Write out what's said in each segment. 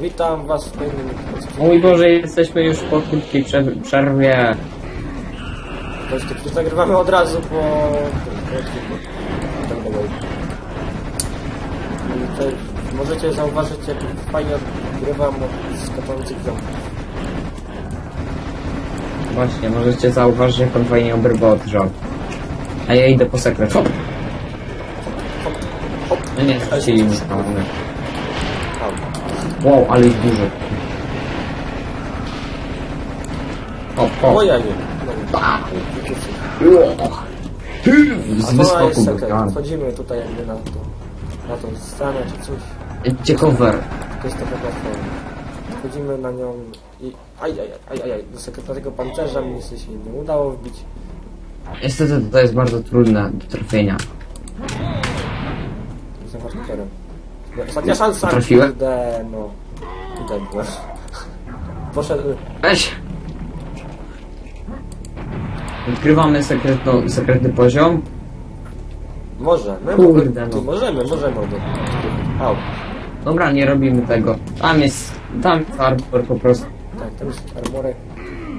Witam was w pełnym O mój Boże, jesteśmy już po krótkiej prze- przerwie. Właśnie, przecież nagrywamy od razu po... po odcinku. Tak dalej. I tutaj możecie zauważyć, jak fajnie odgrywam od skaczących ziomków. Właśnie, możecie zauważyć, jak on fajnie obrywa od rząd. A ja idę po sekret. Hop! No nie, stracili mi spawny. Wow, ale jest duży. Hop, hop. Ojej! Z A to wyskoku jest sekret. wygrałem. Wchodzimy tutaj jakby na to, na tą stronę czy coś. Idźcie cover. To jest taka platforma. Wchodzimy na nią i... Aj, aj, aj, aj, aj. Do sekretnego pancerza mi się nie udało wbić. Niestety to jest bardzo trudne do trafienia. Jestem hardcorem. Ostatnia szansa! Trafiłem? Kurde, no. Tutaj byłem. Poszedł... Weź! Odkrywamy sekretno, sekretny poziom. Może. My Kurde, no. Możemy, możemy. Au. Dobra, nie robimy tego. Tam jest, tam jest hardcore po prostu. Tak, tam jest armorek.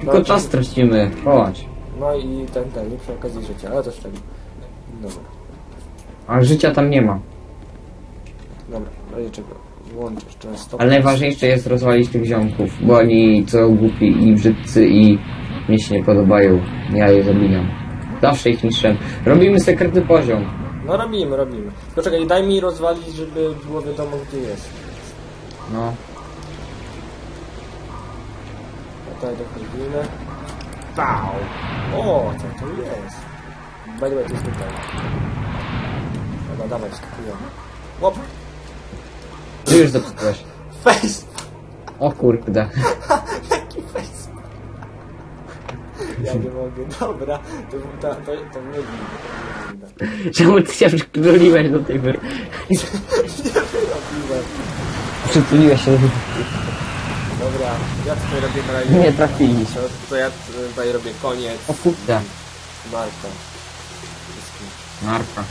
No, Tylko czas tracimy. Chodź. no i ten, ten, i przy okazji życia, ale też tego. Dobra, A życia tam nie ma. I czego? Stop. Ale najważniejsze jest rozwalić tych ziomków, bo oni są głupi i brzydcy i mi się nie podobają. Ja je zabijam. Zawsze ich niszczę. Robimy sekretny poziom. No robimy, robimy. Poczekaj, daj mi rozwalić, żeby było wiadomo gdzie jest. No. Tutaj dochodzimy. Pau! O, co to jest? By the way, to jest tutaj. Dobra, dawaj, skakujemy. Łop! Ty już zepsułeś. Face! O kurde. Jaki face! Ja nie mogę, dobra. To, to, to, to nie widzę. Czemu ty się przytuliłeś do tej góry? Nie wyrobiłem. Przytuliłeś się do Dobra, ja tutaj robię na razie. Nie trafili. To, to ja tutaj robię koniec. O kurde. Wszystkim. Narka.